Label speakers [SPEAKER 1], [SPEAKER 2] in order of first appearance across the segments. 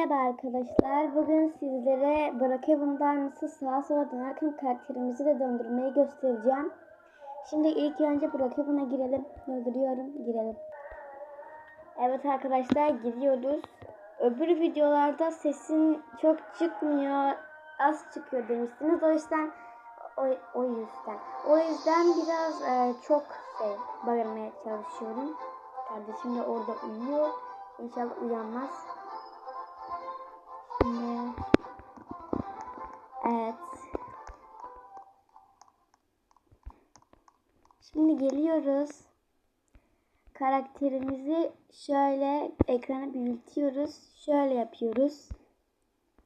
[SPEAKER 1] Merhaba arkadaşlar. Bugün sizlere Brookhaven'dan nasıl sağa sola dönerken karakterimizi de döndürmeyi göstereceğim. Şimdi ilk önce Brookhaven'a girelim. Öldürüyorum. Girelim. Evet arkadaşlar gidiyoruz. Öbür videolarda sesin çok çıkmıyor. Az çıkıyor demiştiniz. O yüzden o, o yüzden. O yüzden biraz e, çok şey bağırmaya çalışıyorum. Kardeşim de orada uyuyor. İnşallah uyanmaz. Evet. Şimdi geliyoruz. Karakterimizi şöyle ekrana büyütüyoruz. Şöyle yapıyoruz.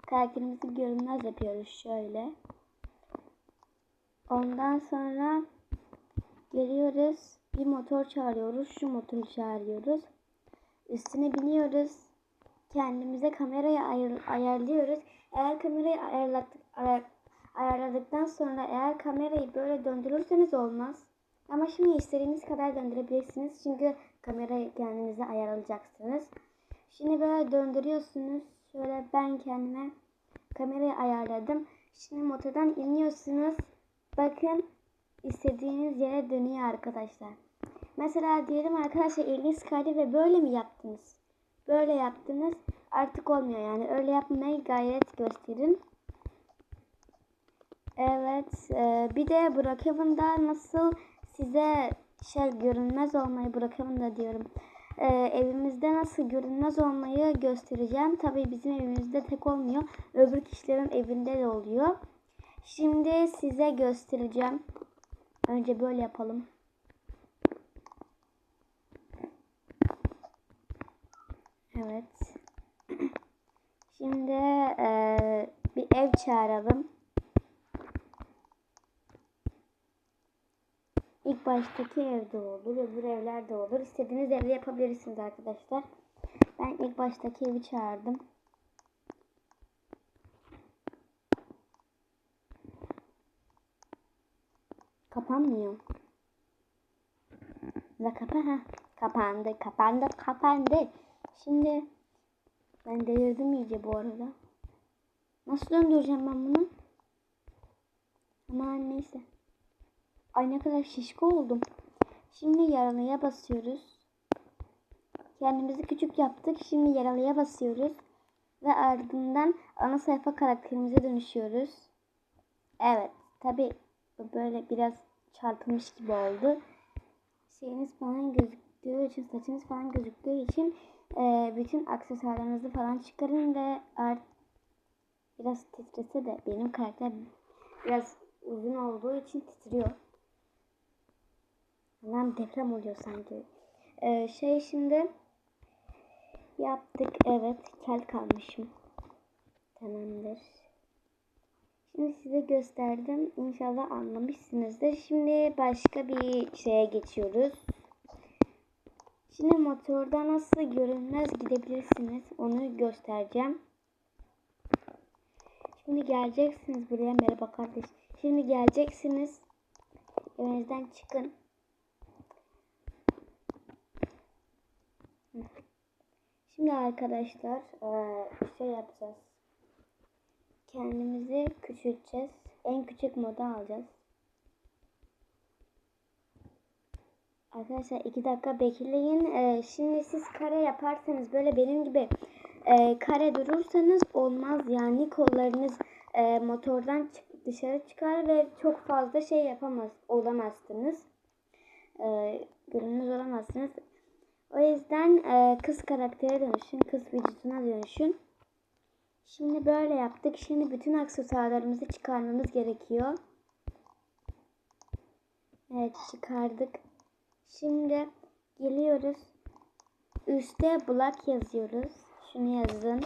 [SPEAKER 1] Karakterimizi görünmez yapıyoruz şöyle. Ondan sonra geliyoruz. Bir motor çağırıyoruz. Şu motoru çağırıyoruz. Üstüne biniyoruz kendimize kamerayı ayar, ayarlıyoruz. Eğer kamerayı ayarladık, ayar, ayarladıktan sonra eğer kamerayı böyle döndürürseniz olmaz. Ama şimdi istediğiniz kadar döndürebilirsiniz. Çünkü kamerayı kendinize ayarlayacaksınız. Şimdi böyle döndürüyorsunuz. Şöyle ben kendime kamerayı ayarladım. Şimdi motordan iniyorsunuz. Bakın istediğiniz yere dönüyor arkadaşlar. Mesela diyelim arkadaşlar eliniz kaydı ve böyle mi yaptınız? böyle yaptınız artık olmuyor yani öyle yapmaya gayret gösterin. Evet e, bir de Brookhaven'da nasıl size şey görünmez olmayı Brookhaven'da diyorum. E, evimizde nasıl görünmez olmayı göstereceğim. Tabii bizim evimizde tek olmuyor. Öbür kişilerin evinde de oluyor. Şimdi size göstereceğim. Önce böyle yapalım. Evet. Şimdi e, bir ev çağıralım. İlk baştaki evde olur, öbür evlerde olur. İstediğiniz evde yapabilirsiniz arkadaşlar. Ben ilk baştaki evi çağırdım. Kapanmıyor. La kapa ha. Kapandı, kapandı, kapandı. Şimdi ben delirdim iyice bu arada. Nasıl döndüreceğim ben bunu? Aman neyse. Ay ne kadar şişko oldum. Şimdi yaralıya basıyoruz. Kendimizi küçük yaptık. Şimdi yaralıya basıyoruz. Ve ardından ana sayfa karakterimize dönüşüyoruz. Evet. Tabi böyle biraz çarpılmış gibi oldu. Şeyiniz falan gözüktüğü için, saçınız falan gözüktüğü için e, bütün aksesuarlarınızı falan çıkarın ve art biraz titrese de benim karakter biraz uzun olduğu için titriyor. Hemen deprem oluyor sanki. Ee, şey şimdi yaptık. Evet kel kalmışım. Tamamdır. Şimdi size gösterdim. İnşallah anlamışsınızdır. Şimdi başka bir şeye geçiyoruz. Şimdi motorda nasıl görünmez gidebilirsiniz onu göstereceğim. Şimdi geleceksiniz buraya merhaba kardeş. Şimdi geleceksiniz. Evinizden çıkın. Şimdi arkadaşlar şey yapacağız. Kendimizi küçülteceğiz. En küçük moda alacağız. Arkadaşlar iki dakika bekleyin. Ee, şimdi siz kare yaparsanız böyle benim gibi e, kare durursanız olmaz. Yani kollarınız e, motordan dışarı çıkar ve çok fazla şey yapamaz olamazsınız. E, görünmez olamazsınız. O yüzden e, kız karaktere dönüşün. Kız vücuduna dönüşün. Şimdi böyle yaptık. Şimdi bütün aksesuarlarımızı çıkarmamız gerekiyor. Evet çıkardık. Şimdi geliyoruz. Üste black yazıyoruz. Şunu yazın.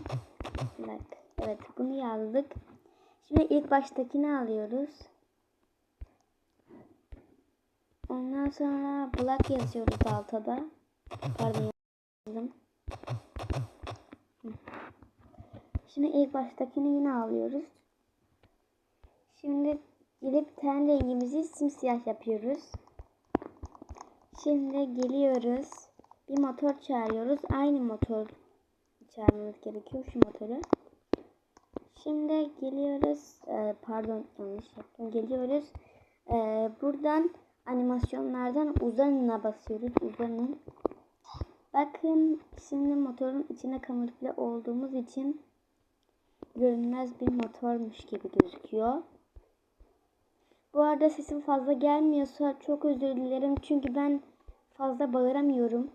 [SPEAKER 1] Black. Evet bunu yazdık. Şimdi ilk baştakini alıyoruz. Ondan sonra black yazıyoruz altada. Pardon yazdım. Şimdi ilk baştakini yine alıyoruz. Şimdi gelip ten rengimizi simsiyah yapıyoruz. Şimdi geliyoruz. Bir motor çağırıyoruz. Aynı motor çağırmamız gerekiyor şu motoru. Şimdi geliyoruz. e, pardon yanlış yaptım. Geliyoruz. E, buradan animasyonlardan uzanına basıyoruz. Uzanın. Bakın şimdi motorun içine kamufle olduğumuz için görünmez bir motormuş gibi gözüküyor. Bu arada sesim fazla gelmiyorsa çok özür dilerim. Çünkü ben fazla bağıramıyorum.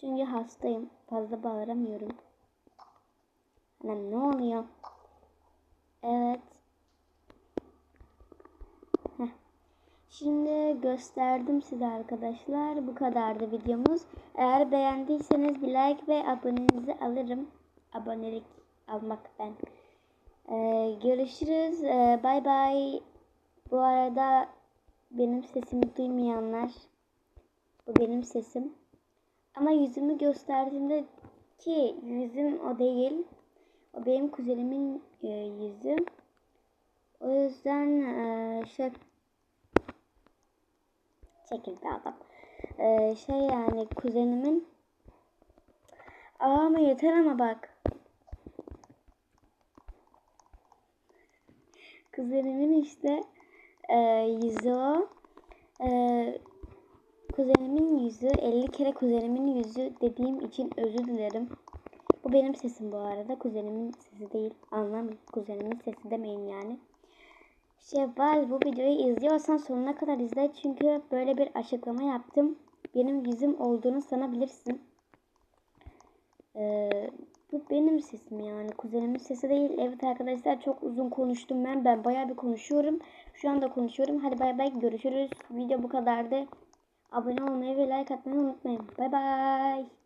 [SPEAKER 1] Çünkü hastayım. Fazla bağıramıyorum. Ne oluyor? Evet. Şimdi gösterdim size arkadaşlar. Bu kadardı videomuz. Eğer beğendiyseniz bir like ve abonenizi alırım. Abonelik almak ben. Ee, görüşürüz. Ee, bye bye. Bu arada benim sesimi duymayanlar bu benim sesim. Ama yüzümü gösterdiğimde ki yüzüm o değil. O benim kuzenimin e, yüzü. O yüzden e, şey çekildi adam. E, şey yani kuzenimin ama yeter ama bak. Kuzenimin işte e, yüzü o. E, kuzenimin yüzü 50 kere kuzenimin yüzü dediğim için özür dilerim. Bu benim sesim bu arada. Kuzenimin sesi değil. Anlamayın. Kuzenimin sesi demeyin yani. Şevval bu videoyu izliyorsan sonuna kadar izle. Çünkü böyle bir açıklama yaptım. Benim yüzüm olduğunu sanabilirsin. Ee, bu benim sesim yani. Kuzenimin sesi değil. Evet arkadaşlar çok uzun konuştum ben. Ben bayağı bir konuşuyorum. Şu anda konuşuyorum. Hadi bay bay görüşürüz. Video bu kadardı. Abone olmayı ve like atmayı unutmayın. Bay bay.